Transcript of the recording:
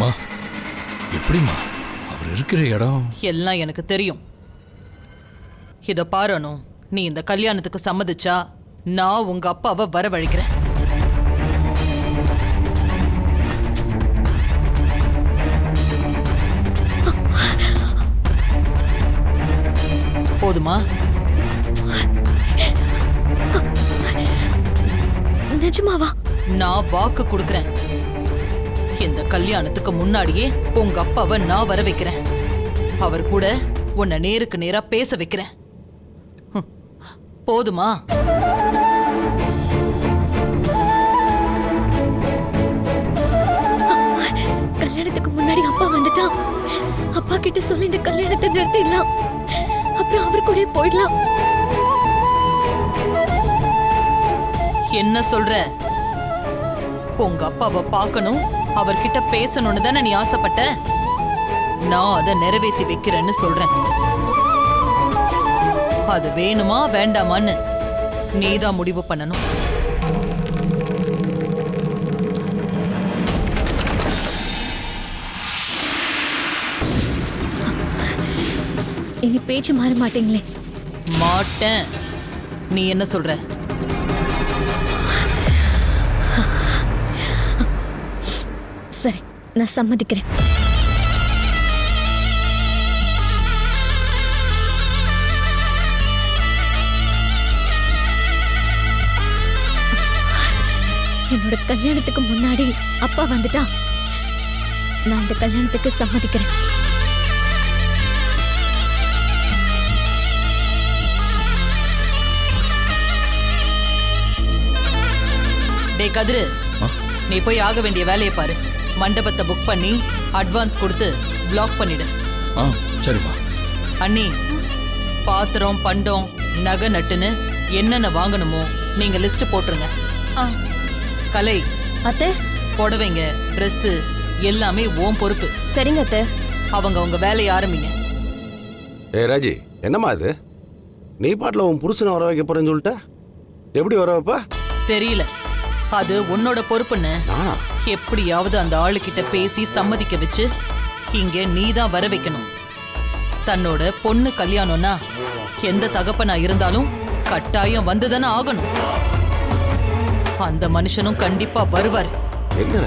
மா எப்படிம்மா? அவர் இருக்கிற இடம்? எல்லாம் எனக்கு தெரியும். இத பாரனு நீ இந்த கல்யாணத்துக்கு சம்மதிச்சா நான் உங்க அப்பாவை வரவழைக்கிறேன். போதுமா? நிஜமாவா? நான் வாக்கு கொடுக்கறேன். கல்யாணத்துக்கு முன்னாடியே உங்க அப்பாவை நான் வர வைக்கிறேன். அவர் கூட உன்னை நேருக்கு நேரா பேச வைக்கிறேன். போதுமா? கல்யாணத்துக்கு முன்னாடி அப்பா வந்துட்டா அப்பா கிட்ட சொல்லி இந்த கல்யாணத்தை நிறுத்திடலாம். அப்புறம் அவர் கூட போயிடலாம். என்ன சொல்ற? உங்க அப்பாவை பார்க்கணும் அவர்கிட்ட பேசணும்னு தானே நீ ஆசைப்பட்ட? நான் அதை நிறைவேத்தி வைக்கிறேன்னு சொல்றேன். அது வேணுமா வேண்டாமான்னு நீதான் முடிவு பண்ணணும். இனி பேச்சு மாற மாட்டீங்களே. மாட்டேன். நீ என்ன சொல்ற? சரி நான் சம்மதிக்கிறேன். என்னோட கல்யாணத்துக்கு முன்னாடி அப்பா வந்துட்டா நான் இந்த கல்யாணத்துக்கு சம்மதிக்கிறேன். டேய் கதிரு? நீ போய் ஆக வேண்டிய வேலையை பாரு. மண்டபத்தை புக் பண்ணி அட்வான்ஸ் கொடுத்து பிளாக் பண்ணிடு. ஆ சரிம்மா. அண்ணி பாத்திரம் பண்டம் நகை நட்டுன்னு என்னென்ன வாங்கணுமோ நீங்க லிஸ்ட் போட்டுருங்க. கலை அத்தை. புடவைங்க Dress எல்லாமே ஓம் பொறுப்பு. சரிங்க அத்தை. அவங்க உங்க வேலையை ஆரம்பிங்க. ஏ ராஜி என்னம்மா இது? நீ பாட்டில் உன் புருஷனை வர வைக்க போறேன்னு சொல்லிட்ட? எப்படி வர வைப்ப? தெரியல. அது உன்னோட பொறுப்புன்னு. எப்படியாவது அந்த ஆளுகிட்ட பேசி சம்மதிக்க வச்சு இங்க நீதான் வர வைக்கணும். தன்னோட பொண்ணு கல்யாணம்னா எந்த தகப்பனா இருந்தாலும் கட்டாயம் வந்துதானே ஆகணும். அந்த மனுஷனும் கண்டிப்பா வருவார். என்ன